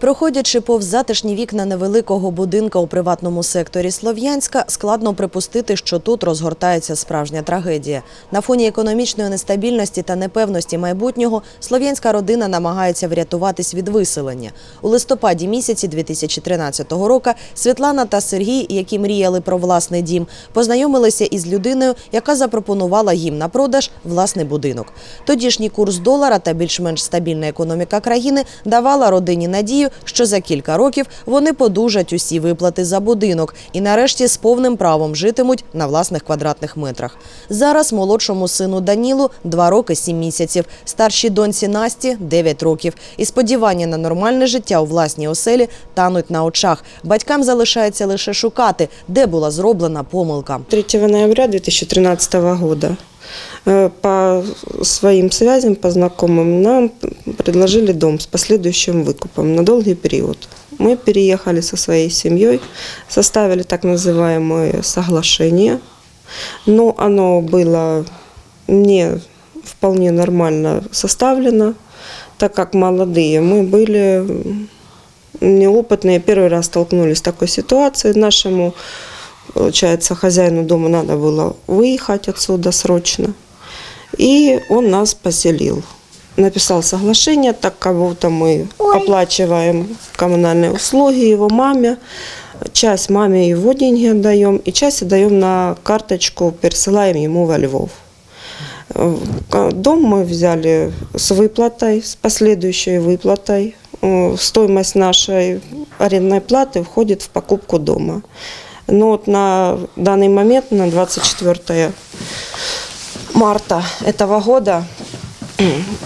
Проходячи повз затишні вікна невеликого будинка у приватному секторі Слов'янська, складно припустити, що тут розгортається справжня трагедія. На фоні економічної нестабільності та непевності майбутнього слов'янська родина намагається врятуватись від виселення. У листопаді місяці 2013 року Світлана та Сергій, які мріяли про власний дім, познайомилися із людиною, яка запропонувала їм на продаж власний будинок. Тодішній курс долара та більш-менш стабільна економіка країни давала родині надію, що за кілька років вони подужать усі виплати за будинок і нарешті з повним правом житимуть на власних квадратних метрах. Зараз молодшому сину Данілу 2 роки 7 місяців, старшій доньці Насті 9 років. І сподівання на нормальне життя у власній оселі тануть на очах. Батькам залишається лише шукати, де була зроблена помилка. 3 ноября 2013 года э, по своим связям, по знакомым, нам предложили дом с последующим выкупом на долгий период. Мы переехали со своей семьей, составили так называемое соглашение, но оно было не вполне нормально составлено, так как молодые мы были неопытные, первый раз столкнулись с такой ситуацией. Нашему, получается, хозяину дома надо было выехать отсюда срочно. И он нас поселил. Написал соглашение, так кого-то мы оплачиваем коммунальные услуги его маме. Часть маме его деньги отдаем, и часть отдаем на карточку, пересылаем ему во Львов. Э, ка- Дом мы взяли с выплатой, с последующей выплатой. Э, Стоимость нашей арендной платы входит в покупку дома. Но вот на данный момент, на 24 марта этого года,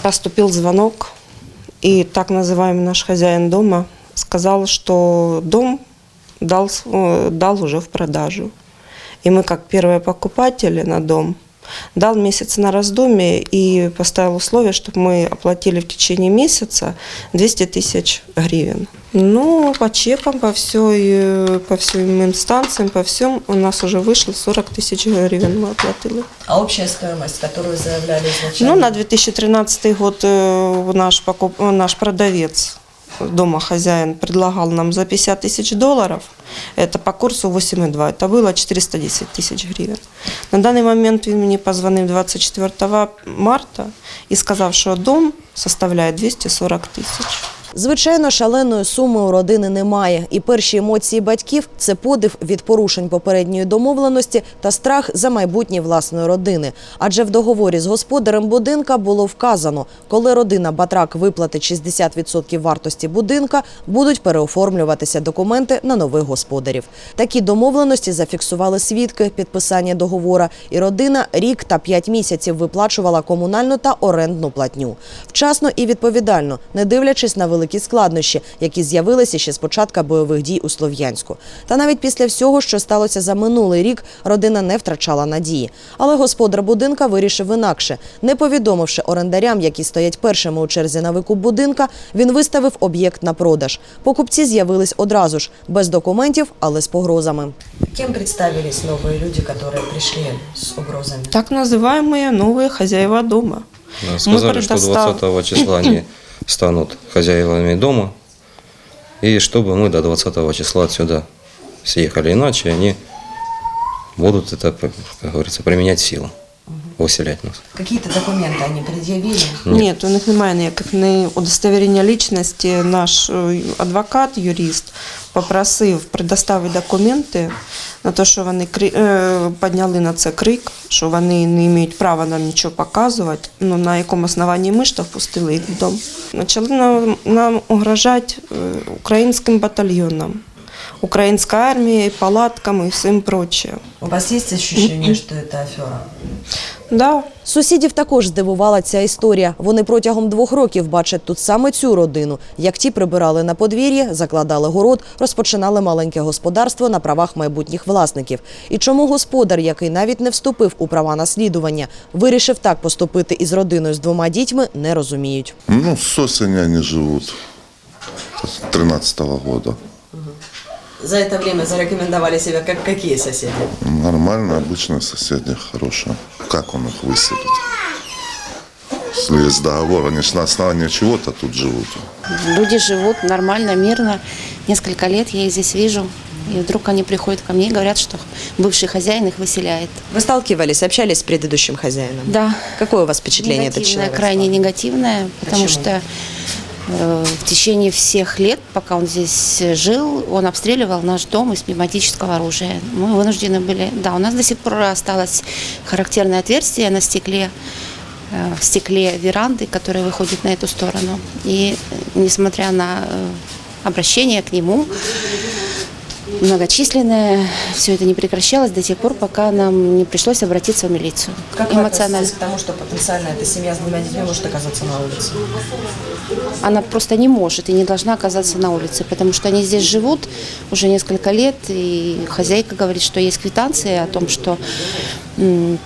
поступил звонок, и так называемый наш хозяин дома сказал, что дом дал, э, дал уже в продажу. И мы, как первые покупатели на дом, дал месяц на раздумье и поставил условие, чтобы мы оплатили в течение месяца 200 тысяч гривен. Ну, по чекам, по, всей, э, по всем инстанциям, по всем у нас уже вышло 40 тысяч гривен мы оплатили. А общая стоимость, которую заявляли Ну, на 2013 год э, наш, покуп... э, наш продавец дома хозяин предлагал нам за 50 тысяч долларов, это по курсу 8,2, это было 410 тысяч гривен. На данный момент він мені позвонив 24 марта і сказав, що дом составляє 240 тисяч. Звичайно, шаленої суми у родини немає, і перші емоції батьків це подив від порушень попередньої домовленості та страх за майбутнє власної родини. Адже в договорі з господарем будинка було вказано, коли родина Батрак виплатить 60% вартості будинка, будуть переоформлюватися документи на нових господарів. Такі домовленості зафіксували свідки підписання договора, і родина рік та п'ять місяців виплачувала комунальну та орендну платню. Вчасно і відповідально, не дивлячись на великі складнощі, які з'явилися ще з початку бойових дій у Слов'янську. Та навіть після всього, що сталося за минулий рік, родина не втрачала надії. Але господар будинка вирішив інакше. Не повідомивши орендарям, які стоять першими у черзі на викуп будинка, він виставив об'єкт на продаж. Покупці з'явились одразу ж, без документів, але з погрозами. Ким представились нові люди, які прийшли з угрозами? Так называемые новые хозяева дома. Да, Сказали, что предостав- 20 числа они станут хозяевами дома, и чтобы мы до 20 числа отсюда съехали. Иначе они будут это, как говорится, применять силу, выселять нас. Какие-то документы они предъявили? Ні, у них немає ніяких не удостовірення лічності. Наш е, адвокат, юрист, попросив предоставити документи На те, що вони кри- е, підняли на це крик, що вони не мають права нам нічого показувати. Ну на якому основанні ми ж то впустили їх вдома. Почали нам, нам угрожати е, українським батальйонам. українською армією, палатками і всім прочим. У вас есть ощущение, что это афера? Да, Сусідів також здивувала ця історія. Вони протягом двох років бачать тут саме цю родину. Як ті прибирали на подвір'ї, закладали город, розпочинали маленьке господарство на правах майбутніх власників. І чому господар, який навіть не вступив у права наслідування, вирішив так поступити із родиною з двома дітьми, не розуміють. Ну, с осени они живут. С 13 года. За це время зарекомендували себе як які сусіди? Нормально, обычные соседи, хорошие. Как он их выселит? Если есть договор, они же на основании чего-то тут живут. Люди живут нормально, мирно. Несколько лет я их здесь вижу. И вдруг они приходят ко мне и говорят, что бывший хозяин их выселяет. Вы сталкивались, общались с предыдущим хозяином? Да. Какое у вас впечатление этот негативное, человек? крайне оставил? негативное, потому Почему? что в течение всех лет, пока он здесь жил, он обстреливал наш дом из пневматического оружия. Мы вынуждены были... Да, у нас до сих пор осталось характерное отверстие на стекле, э, в стекле веранды, которая выходит на эту сторону. И э, несмотря на э, обращение к нему, многочисленное, все это не прекращалось до тех пор, пока нам не пришлось обратиться в милицию. Как вы относитесь к тому, что потенциально эта семья с двумя детьми может оказаться на улице? она просто не может и не должна оказаться на улице, потому что они здесь живут уже несколько лет, и хозяйка говорит, что есть квитанция о том, что м,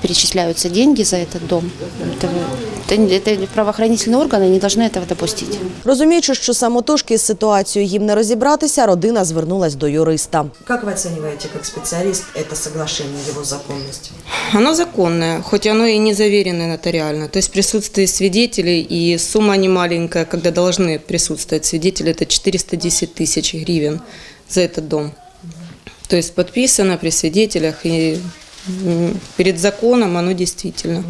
перечисляются деньги за этот дом. Это, это, это правоохранительные органы не должны этого допустить. Розуміючи, що самотужки з ситуацією їм не розібратися, родина звернулась до юриста. Як ви оцінюєте як спеціаліст це соглашення, його законність? Оно законное, хоть оно и не заверено нотариально. То есть присутствие свидетелей и сумма не маленькая, когда должны присутствовать свидетели, это 410 тысяч гривен за этот дом. То есть подписано при свидетелях и м, перед законом оно действительно.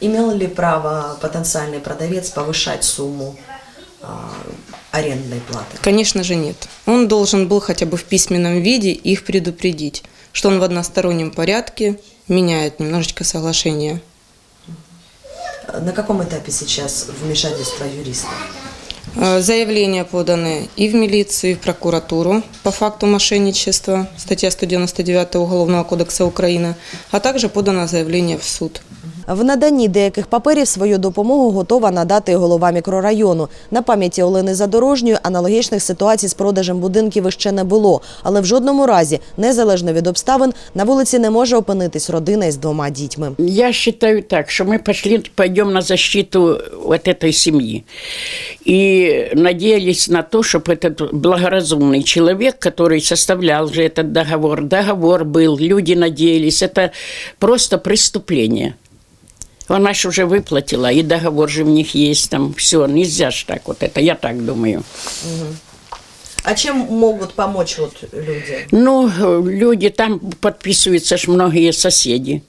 Имел ли право потенциальный продавец повышать сумму а, арендной платы? Конечно же нет. Он должен был хотя бы в письменном виде их предупредить, что он в одностороннем порядке меняет немножечко соглашение. На каком этапе сейчас вмешательство юриста? Э, Заявления поданы и в милицию, и в прокуратуру по факту мошенничества, статья 199 Уголовного кодекса Украины, а также подано заявление в суд. В наданні деяких паперів свою допомогу готова надати і голова мікрорайону. На пам'яті Олени Задорожньої аналогічних ситуацій з продажем будинків іще не було. Але в жодному разі, незалежно від обставин, на вулиці не може опинитись родина із двома дітьми. Я считаю так, что мы пошли, пойдем на защиту вот этой семьи. И надеялись на то, чтобы этот благоразумный человек, который составлял же этот договор, договор был, люди надеялись, это просто преступление. Она ж уже выплатила, и договор же в них есть, там все, нельзя ж так вот это, я так думаю. А чим можуть допомогти от люди? Ну, люди там подписываются ж многие соседи.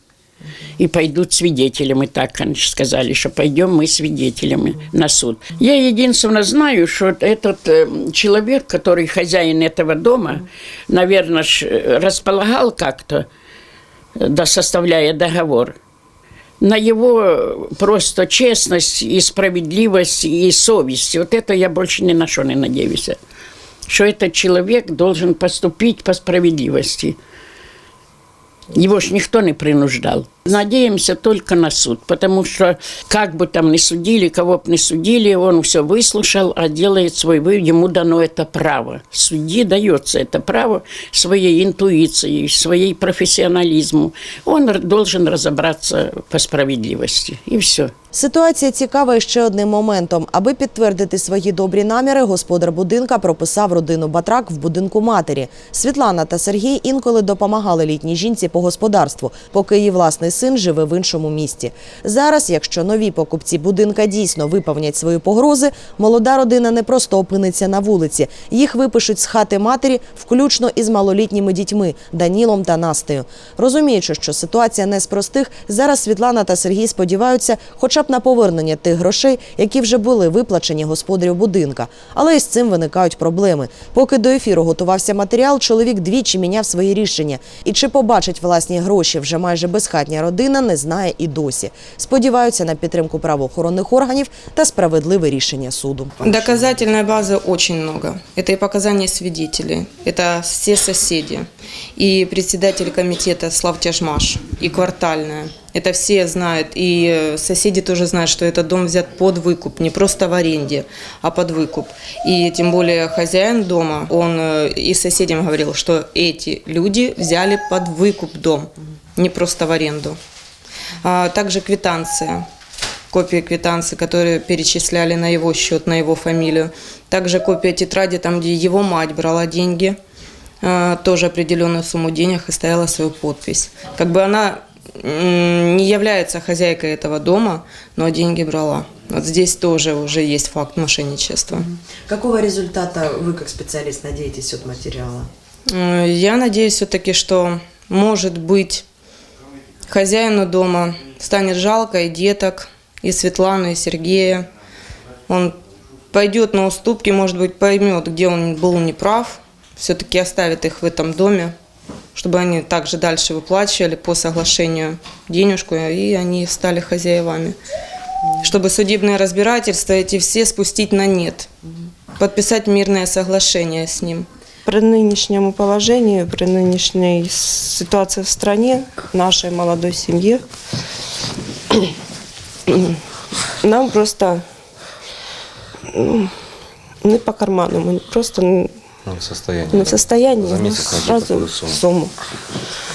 И пойдут свидетелями, так ж сказали, что пойдем мы свидетелями на суд. Я единственно знаю, что этот э, человек, который хозяин этого дома, наверное, э, располагал как-то, э, да, составляя договор, на его просто честность и справедливость и совесть. Вот это я больше ни на что не надеюсь. Что этот человек должен поступить по справедливости. Его ж никто не принуждал. Надеемся только на суд, потому что как бы там ни судили, кого бы ни судили, он все выслушал, а делает свой вывод, ему дано это право. Судьи дается это право своей интуицией, своей профессионализму. Он р- должен разобраться по справедливости, и все. Ситуація цікава і ще одним моментом. Аби підтвердити свої добрі наміри, господар будинка прописав родину Батрак в будинку матері. Світлана та Сергій інколи допомагали літній жінці по господарству, поки її власний син живе в іншому місті. Зараз, якщо нові покупці будинка дійсно виповнять свої погрози, молода родина не просто опиниться на вулиці. Їх випишуть з хати матері, включно із малолітніми дітьми Данілом та Настею. Розуміючи, що ситуація не з простих, зараз Світлана та Сергій сподіваються, хоча б на повернення тих грошей, які вже були виплачені господарю будинка. Але із цим виникають проблеми. Поки до ефіру готувався матеріал, чоловік двічі міняв свої рішення. І чи побачить власні гроші вже майже безхатня родина, не знає і досі. Сподіваються на підтримку правоохоронних органів та справедливе рішення суду. Доказательной базы очень много. Это и показания свидетелей, это все соседи, и председатель комитета Слав Тяжмаш, и квартальная. Это все знают, и э, соседи тоже знают, что этот дом взят под выкуп, не просто в аренде, а под выкуп. И тем более хозяин дома, он э, и соседям говорил, что эти люди взяли под выкуп дом, Не просто в аренду. А также квитанция копия квитанции, которые перечисляли на его счет, на его фамилию. Также копия тетради, там, где его мать брала деньги, э, тоже определенную сумму денег и ставила свою подпись. Как бы она не является хозяйкой этого дома, но деньги брала. Вот здесь тоже уже есть факт мошенничества. Какого результата вы, как специалист, надеетесь от материала? Э, Я надеюсь все-таки, что, может быть, хозяину дома станет жалко и деток, и Светланы, и Сергея. Он пойдет на уступки, может быть, поймет, где он был неправ, все-таки оставит их в этом доме, чтобы они также дальше выплачивали по соглашению денежку, и они стали хозяевами. Чтобы судебное разбирательство эти все спустить на нет, подписать мирное соглашение с ним. При нынешнем положении, при нынешней ситуации в стране, нашей молодой семье, нам просто м, не по карману, мы просто н- Ну, в состоянии. не в состоянии За ну, месяц сразу сумму. сумму.